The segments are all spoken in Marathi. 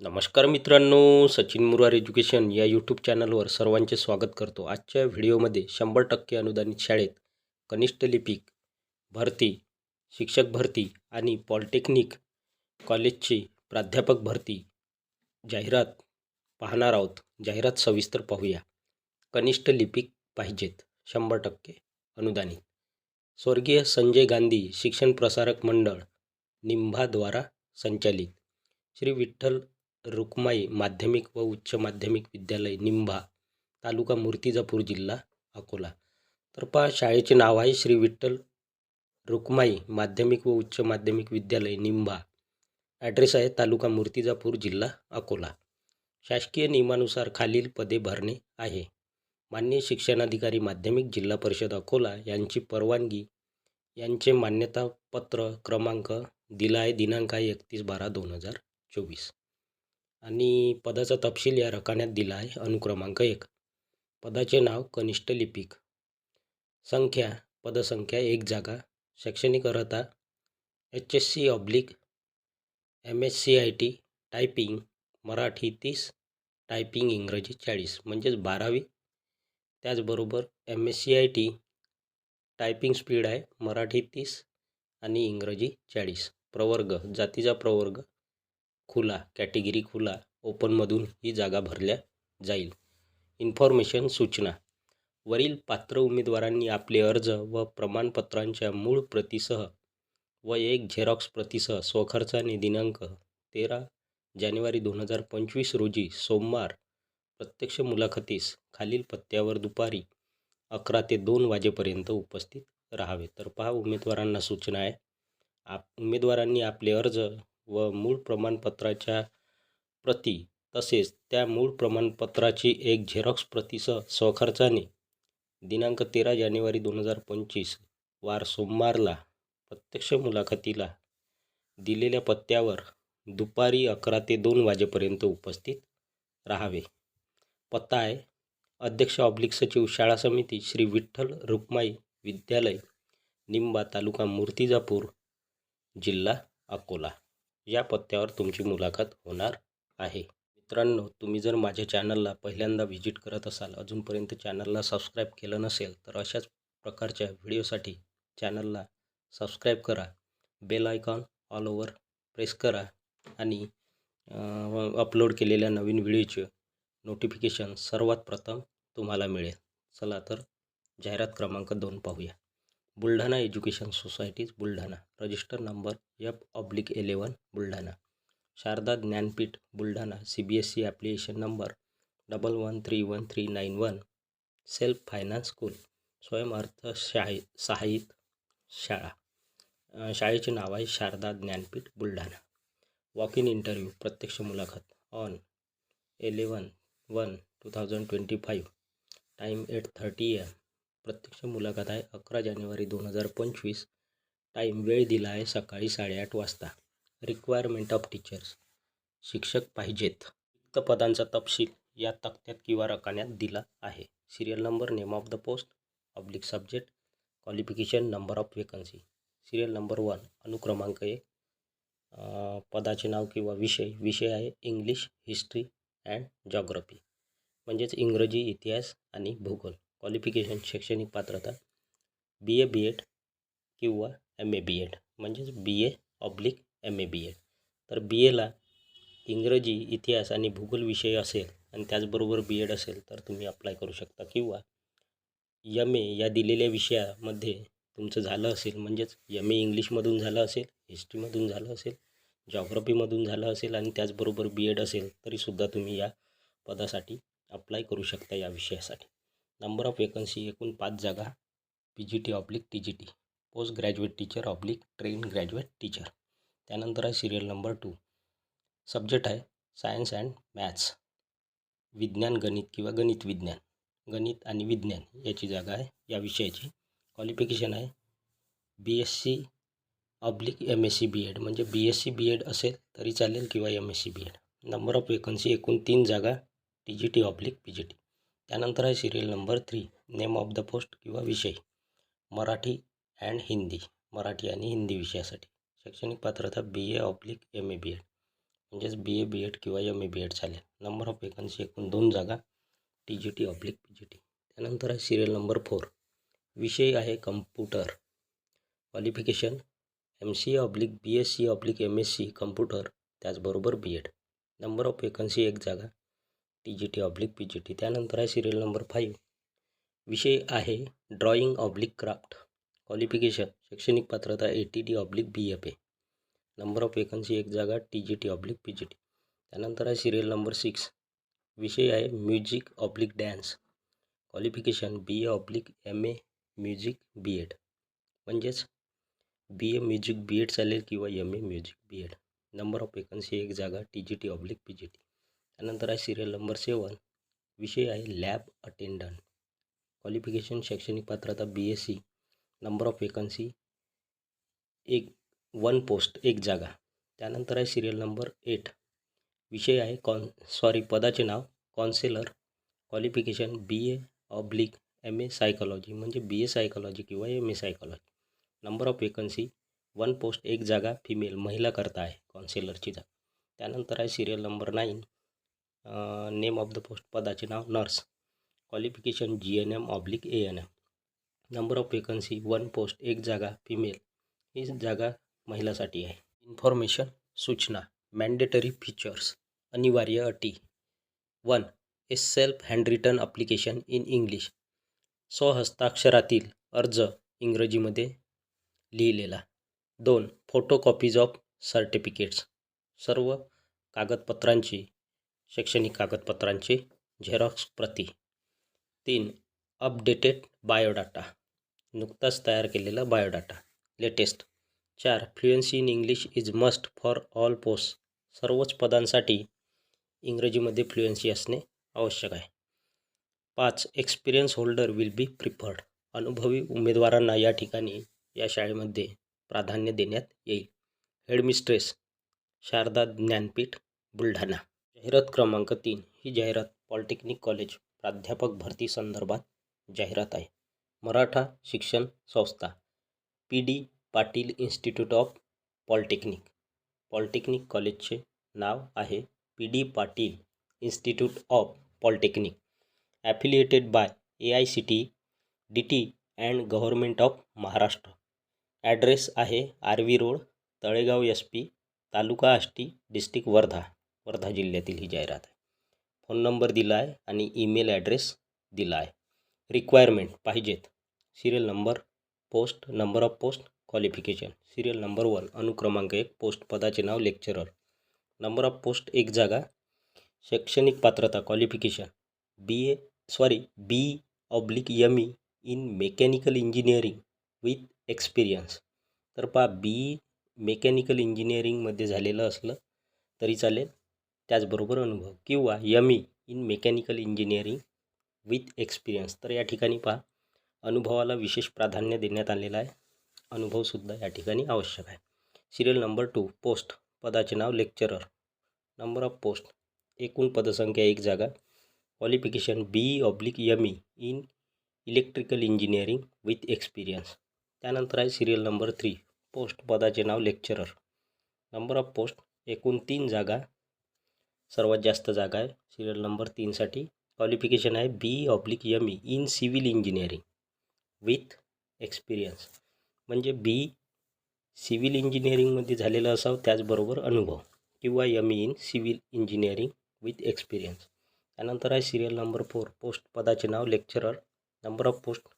नमस्कार मित्रांनो सचिन मुरार एज्युकेशन या यूट्यूब चॅनलवर सर्वांचे स्वागत करतो. आजच्या व्हिडिओमध्ये शंभर टक्के अनुदानित शाळेत कनिष्ठ लिपिक भरती शिक्षक भरती आणि पॉलिटेक्निक कॉलेजची प्राध्यापक भरती जाहिरात पाहणार आहोत. जाहिरात सविस्तर पाहूया. कनिष्ठ लिपिक पाहिजेत शंभर टक्के अनुदानित. स्वर्गीय संजय गांधी शिक्षण प्रसारक मंडळ निंभाद्वारा संचालित. श्री विठ्ठल रुक्माई माध्यमिक व उच्च माध्यमिक विद्यालय निंभा तालुका मूर्तिजापूर जिल्हा अकोला. तर पहा शाळेचे नाव आहे श्री विठ्ठल रुक्माई माध्यमिक व उच्च माध्यमिक विद्यालय निंभा ॲड्रेस आहे तालुका मूर्तिजापूर जिल्हा अकोला. शासकीय नियमानुसार खालील पदे भरणे आहे. मान्य शिक्षणाधिकारी माध्यमिक जिल्हा परिषद अकोला यांची परवानगी. यांचे मान्यतापत्र क्रमांक दिला आहे दिनांक आहे एकतीस बारा दोन हजार चोवीस. आणि पदाचा तपशील या रकान्यात दिला आहे. अनुक्रमांक एक. पदाचे नाव कनिष्ठ लिपिक. संख्या पदसंख्या एक जागा. शैक्षणिक अर्हता H S C oblique M S C I T typing Marathi तीस टायपिंग इंग्रजी चाळीस म्हणजेच बारावी. त्याचबरोबर M S C I T typing speed आहे मराठी तीस आणि इंग्रजी चाळीस. प्रवर्ग जातीचा प्रवर्ग खुला कॅटेगरी खुला ओपनमधून ही जागा भरल्या जाईल. इन्फॉर्मेशन सूचना. वरील पात्र उमेदवारांनी आपले अर्ज व प्रमाणपत्रांच्या मूळ प्रतीसह व एक झेरॉक्स प्रतीसह स्वखर्चाने दिनांक तेरा जानेवारी दोन हजार पंचवीस रोजी सोमवार प्रत्यक्ष मुलाखतीस खालील पत्त्यावर दुपारी अकरा ते दोन वाजेपर्यंत उपस्थित राहावे. तर पहा उमेदवारांना सूचना आहे. आप उमेदवारांनी आपले अर्ज व मूळ प्रमाणपत्राच्या प्रती तसेच त्या मूळ प्रमाणपत्राची एक झेरॉक्स प्रतीसह स्वखर्चाने. दिनांक तेरा जानेवारी दोन हजार पंचवीस वार सोमवारला प्रत्यक्ष मुलाखतीला दिलेल्या पत्त्यावर दुपारी अकरा ते दोन वाजेपर्यंत उपस्थित राहावे. पत्ता आहे. अध्यक्ष ऑब्लिक सचिव शाळा समिती श्री विठ्ठल रुक्माई विद्यालय निंबा तालुका मूर्तिजापूर जिल्हा अकोला. या पत्त्यावर तुमची मुलाखत होणार आहे. मित्रांनो तुम्ही जर माझ्या चॅनलला पहिल्यांदा व्हिजिट करत असाल अजूनपर्यंत चॅनलला सबस्क्राईब केलं नसेल तर अशाच प्रकारच्या व्हिडिओसाठी चॅनलला सबस्क्राईब करा bell icon all over press करा आणि अपलोड केलेल्या नवीन व्हिडिओचे नोटिफिकेशन सर्वात प्रथम तुम्हाला मिळेल. चला तर जाहिरात क्रमांक दोन पाहूया. Buldhana education societies Buldhana. Register number F oblique eleven Buldhana. Sharada Dnyanpeeth Buldhana. C B S C application number double one three one three nine one. Self finance school. स्वयंअर्थ शाही सहाय्यित शाळा. शाळेचे नाव आहे Sharada Dnyanpeeth Buldhana. Walk in interview प्रत्यक्ष मुलाखत. On eleven one two thousand twenty five. Time eight thirty M. प्रत्यक्ष मुलाखत आहे. अकरा जानेवारी दोन हजार पंचवीस. टाईम वेळ दिला आहे सकाळी साडेआठ वाजता. Requirement of teachers. शिक्षक पाहिजेत. रिक्त पदांचा तपशील या तक्त्यात किंवा रकान्यात दिला आहे. Serial number name of the post public subject qualification number of vacancy. Serial number one अनुक्रमांक एक. पदाचे नाव किंवा विषय. विषय आहे इंग्लिश हिस्ट्री अँड जॉग्रफी. म्हणजेच इंग्रजी इतिहास आणि भूगोल. क्वालिफिकेशन शैक्षणिक पात्रता बी ए बी एड किंवा एम ए बी एड म्हणजेच B A oblique M A B Ed तर बी एला इंग्रजी इतिहास आणि भूगोल विषय असेल आणि त्याचबरोबर बी एड असेल तर तुम्ही अप्लाय करू शकता. किंवा यम ए या दिलेल्या विषयामध्ये तुमचं झालं असेल म्हणजेच यम ए इंग्लिशमधून झालं असेल हिस्ट्रीमधून झालं असेल जॉग्रफीमधून झालं असेल आणि त्याचबरोबर बी एड असेल तरीसुद्धा तुम्ही या पदासाठी अप्लाय करू शकता या विषयासाठी. नंबर ऑफ वेकन्सी एकूण पाच जागा P G T oblique T G T post graduate teacher oblique train graduate teacher त्यानंतर आहे सिरियल नंबर टू सब्जेक्ट आहे सायन्स अँड मॅथ्स विज्ञान गणित किंवा गणित विज्ञान. गणित आणि विज्ञान याची जागा आहे या विषयाची. क्वालिफिकेशन आहे B S C oblique M S C B Ed म्हणजे B S C B Ed असेल तरी चालेल किंवा M S C B Ed number of vacancy एकूण तीन जागा T G T oblique P G T त्यानंतर आहे serial number three name of the post किंवा विषय. मराठी अँड हिंदी. मराठी आणि हिंदी विषयासाठी. शैक्षणिक पात्रता B A oblique M A B ed म्हणजेच बी ए बी एड किंवा एम ए बी एड चालेल. नंबर ऑफ वेकन्सी एकूण दोन जागा T G T oblique P G T त्यानंतर आहे सिरियल नंबर फोर विषय आहे computer qualification M C A oblique B S C oblique M S C computer त्याचबरोबर B ed number of vacancy एक जागा T G T oblique P G T त्यानंतर आहे सिरियल नंबर फाईव्ह विषय आहे ड्रॉइंग ऑब्लिक क्राफ्ट क्वालिफिकेशन शैक्षणिक पात्रता A T D oblique B F A number of vacancy एक जागा T G T oblique P G T त्यानंतर आहे सिरियल नंबर सिक्स विषय आहे music oblique dance qualification B A oblique M A music B ed म्हणजेच B A music B ed चालेल किंवा M A music B ed number of vacancy एक जागा T G T oblique P G T त्यानंतर आहे सिरियल नंबर सेवन विषय आहे लॅब अटेंडंट क्वालिफिकेशन शैक्षणिक पात्रता B S C number of vacancy एक वन पोस्ट एक जागा. त्यानंतर आहे सिरियल नंबर एट विषय आहे कॉन सॉरी पदाचे नाव counsellor qualification B A oblique M A psychology म्हणजे बी ए सायकॉलॉजी किंवा M A psychology number of vacancy one post एक जागा फिमेल महिला करता आहे कॉन्सेलरची जागा. त्यानंतर आहे serial number nine name of the post पदाचे नाव nurse qualification G N M oblique A N M number of vacancy one post एक जागा फिमेल ही जागा महिलासाठी आहे. इन्फॉर्मेशन सूचना मॅन्डेटरी फीचर्स अनिवार्य अटी. One A self handwritten application in English स्वहस्ताक्षरातील अर्ज इंग्रजीमध्ये लिहिलेला. दोन फोटोकॉपीज ऑफ सर्टिफिकेट्स सर्व कागदपत्रांची शैक्षणिक कागदपत्रांची झेरॉक्स प्रती. तीन अपडेटेड बायोडाटा. नुकताच तयार केलेला बायोडाटा. लेटेस्ट. चार fluency in English is must for all post. सर्वच पदांसाठी इंग्रजीमध्ये फ्लुएन्सी असणे आवश्यक आहे. पाच experience holder will be preferred. अनुभवी उमेदवारांना या ठिकाणी या शाळेमध्ये प्राधान्य देण्यात येईल. हेडमिस्ट्रेस. शारदा ज्ञानपीठ बुलढाणा. जाहिरात क्रमांक तीन ही जाहिरात पॉलिटेक्निक कॉलेज प्राध्यापक भरती संदर्भात जाहिरात आहे. मराठा शिक्षण संस्था P D Patil institute of polytechnic. Polytechnic कॉलेजचे नाव आहे P D Patil institute of polytechnic. Affiliated by A I C T D T and government of Maharashtra. Address आहे R road Talegaon S P taluka Ashti district Wardha. Wardha जिल्ह्यातील ही जाहिरात आहे. फोन नंबर दिला आहे आणि ईमेल ॲड्रेस दिला आहे. रिक्वायरमेंट पाहिजेत. Serial number post number of post qualification. Serial number one अनुक्रमांक एक पोस्ट पदाचे नाव लेक्चरर. नंबर ऑफ पोस्ट एक जागा शैक्षणिक पात्रता qualification. B A sorry B oblique M E in mechanical engineering with experience तर पहा बी मेकॅनिकल इंजिनिअरिंगमध्ये झालेलं असलं तरी चालेल. त्याचबरोबर अनुभव किंवा M E in mechanical engineering with experience तर या ठिकाणी पहा अनुभवाला विशेष प्राधान्य देण्यात आलेलं आहे. अनुभवसुद्धा या ठिकाणी आवश्यक आहे. सिरियल नंबर टू पोस्ट पदाचे नाव लेक्चरर नंबर ऑफ पोस्ट एकूण पदसंख्या एक जागा. Qualification B oblique M E in electrical engineering with experience त्यानंतर आहे सिरियल नंबर थ्री पोस्ट पदाचे नाव लेक्चरर नंबर ऑफ पोस्ट एकूण तीन जागा. सर्वात जास्त जागा आहे. सिरियल नंबर तीनसाठी क्वालिफिकेशन आहे B oblique M E in civil engineering with experience म्हणजे बी सिव्हिल इंजिनिअरिंगमध्ये झालेलं असावं त्याचबरोबर अनुभव. किंवा M E in civil engineering with experience त्यानंतर आहे सिरियल नंबर फोर पोस्ट पदाचे नाव लेक्चरर नंबर ऑफ पोस्ट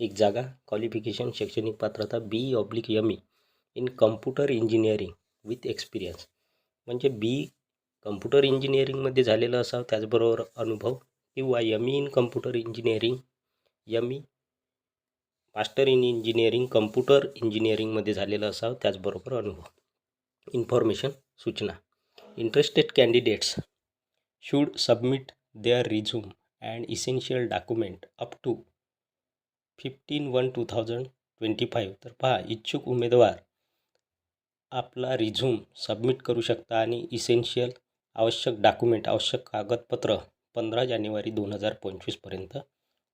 एक जागा क्वालिफिकेशन शैक्षणिक पात्रता B oblique M E in computer engineering with experience म्हणजे बी कम्प्युटर इंजिनिअरिंगमध्ये झालेलं असावं त्याचबरोबर अनुभव किंवा M E in computer engineering M E master in engineering computer इंजिनिअरिंगमध्ये झालेलं असावं त्याचबरोबर अनुभव. इन्फॉर्मेशन सूचना. Interested candidates should submit their resume and essential document up to fifteen one two thousand twenty five तर पहा इच्छुक उमेदवार आपला रिझ्यूम सबमिट करू शकता आणि इसेन्शियल आवश्यक डॉक्युमेंट आवश्यक कागदपत्र पंधरा जानेवारी दोन हजार पंचवीसपर्यंत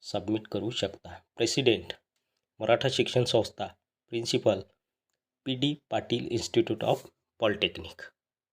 सबमिट करू शकता. प्रेसिडेंट मराठा शिक्षण संस्था principal P D Patil institute of polytechnic